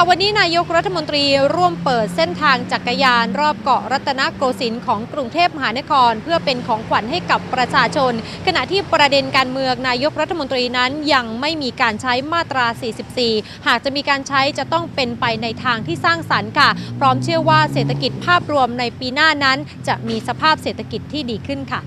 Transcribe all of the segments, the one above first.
ค่ะวันนี้นายกรัฐมนตรีร่วมเปิดเส้นทางจักรยานรอบเกาะรัตนโกสินทร์ของกรุงเทพมหานคร เพื่อเป็นของขวัญให้กับประชาชน ขณะที่ประเด็นการเมืองนายกรัฐมนตรีนั้นยังไม่มีการใช้มาตรา 44 หากจะมีการใช้จะต้องเป็นไปในทางที่สร้างสรรค์ค่ะ พร้อมเชื่อว่าเศรษฐกิจภาพรวมในปีหน้านั้น จะมีสภาพเศรษฐกิจที่ดีขึ้นค่ะ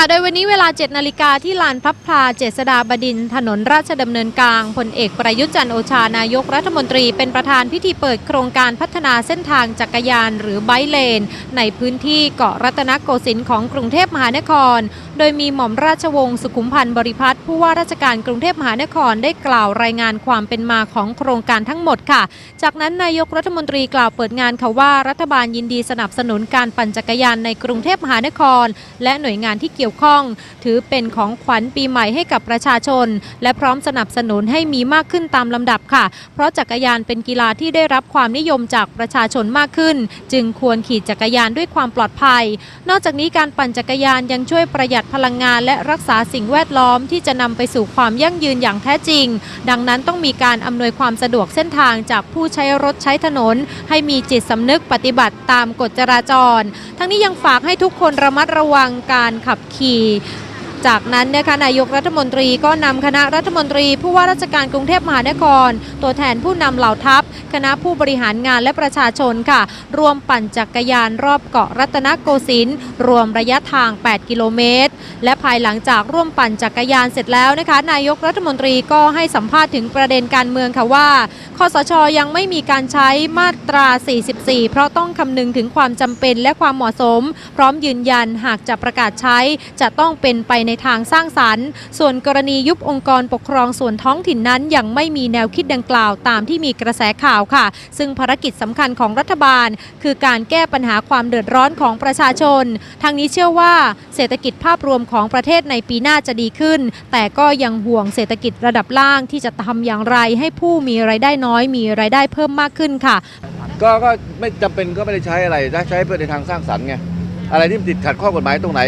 ะโดยวันนี้เวลา 7 นาฬิกาที่ลานพระพลาเจษฎาบดิน ถนนราชดำเนินกลางพลเอกประยุทธ์จันโอชานายกรัฐมนตรีเป็นประธานพิธีเปิดโครงการพัฒนาเส้นทางจักรยานหรือไบเลน ในพื้นที่เกาะรัตนโกสินทร์ของกรุงเทพมหานคร โดยมีหม่อมราชวงศ์สุขุมพันธ์บริพัตรผู้ว่าราชการกรุงเทพมหานครได้กล่าวรายงานความเป็นมาของโครงการทั้งหมดค่ะ จากนั้นนายกรัฐมนตรีกล่าวเปิดงานค่ะว่ารัฐบาลยินดีสนับสนุนการปั่นจักรยานในกรุงเทพมหานคร และหน่วยงานที่เกี่ยวข้อง ถือเป็นของขวัญปีใหม่ให้กับประชาชน และพร้อมสนับสนุนให้มีมากขึ้นตามลำดับค่ะ เพราะจักรยานเป็นกีฬาที่ได้รับความนิยมจากประชาชนมากขึ้น จึงควรขี่จักรยานด้วยความปลอดภัย นอกจากนี้การปั่นจักรยานยังช่วยประหยัดพลังงานและรักษาสิ่งแวดล้อมที่จะนำไปสู่ความยั่งยืนอย่างแท้จริง ดังนั้นต้องมีการอำนวยความสะดวกเส้นทางจากผู้ใช้รถใช้ถนน ให้มีจิตสำนึกปฏิบัติตามกฎจราจร ทั้งนี้ยังฝากให้ทุกคนระมัดระวังการขับขี่对。 จากนั้นนะคะนายกรัฐมนตรีก็นำคณะรัฐมนตรี ผู้ว่าราชการกรุงเทพมหานคร ตัวแทนผู้นำเหล่าทัพ คณะผู้บริหารงานและประชาชนค่ะ รวมปั่นจักรยานรอบเกาะรัตนโกสินทร์รวมระยะทาง 8 กิโลเมตร และภายหลังจากร่วมปั่นจักรยานเสร็จแล้วนะคะ นายกรัฐมนตรีก็ให้สัมภาษณ์ถึงประเด็นการเมืองค่ะว่าคอสชยังไม่มีการใช้มาตรา 44 เพราะต้องคำนึงถึงความจำเป็นและความเหมาะสม พร้อมยืนยันหากจะประกาศใช้จะต้องเป็นไปในในทางสร้างสรรค์ ส่วนกรณียุบองค์กรปกครองส่วนท้องถิ่นนั้น ยังไม่มีแนวคิดดังกล่าวตามที่มีกระแสข่าวค่ะ ซึ่งภารกิจสำคัญของรัฐบาล คือการแก้ปัญหาความเดือดร้อนของประชาชนทางนี้เชื่อว่าเศรษฐกิจภาพรวมของประเทศในปีหน้าจะดีขึ้น แต่ก็ยังห่วงเศรษฐกิจระดับล่างที่จะทำอย่างไรให้ผู้มีไรายได้น้อยมีรายได้เพิ่มมากขึ้นค่ะ ก็ก็ไม่จำเป็นก็ไม่ได้ใช้อะไรนะใช้เพื่อในทางสร้างสรรค์ไงอะไรที่ติดขัดข้อกฎหมายตรงไหน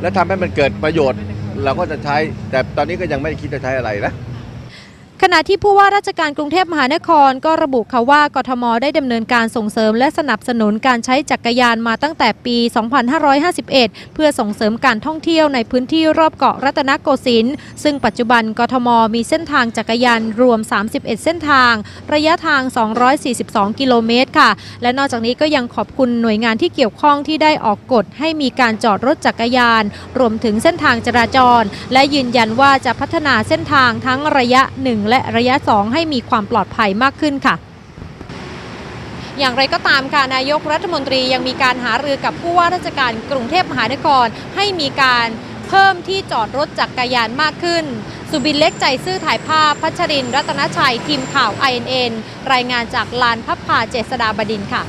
แล้วทำให้มันเกิดประโยชน์ เราก็จะใช้ แต่ตอนนี้ก็ยังไม่ได้คิดจะใช้อะไรนะ ขณะที่ผู้ว่าราชการกรุงเทพมหานครก็ระบุค่ะว่ากทมได้ดำเนินการส่งเสริมและสนับสนุนการใช้จักรยานมาตั้งแต่ปี 2551 เพื่อส่งเสริมการท่องเที่ยวในพื้นที่รอบเกาะรัตนโกสินทร์ซึ่งปัจจุบันกทมมีเส้นทางจักรยานรวม 31 เส้นทาง ระยะทาง 242 กิโลเมตรค่ะ และนอกจากนี้ก็ยังขอบคุณหน่วยงานที่เกี่ยวข้องที่ได้ออกกฎให้มีการจอดรถจักรยาน รวมถึงเส้นทางจราจร และยืนยันว่าจะพัฒนาเส้นทางทั้งระยะ1และระยะ 2 ให้มีความปลอดภัยมากขึ้นค่ะ อย่างไรก็ตามค่ะนายกรัฐมนตรียังมีการหารือกับผู้ว่าราชการกรุงเทพมหานครให้มีการเพิ่มที่จอดรถจักรยานมากขึ้น สุบินเล็กใจซื่อถ่ายภาพพัชรินรัตนชัย ทีมข่าว INN รายงานจากลานพับพาเจษฎาบดินทร์ค่ะ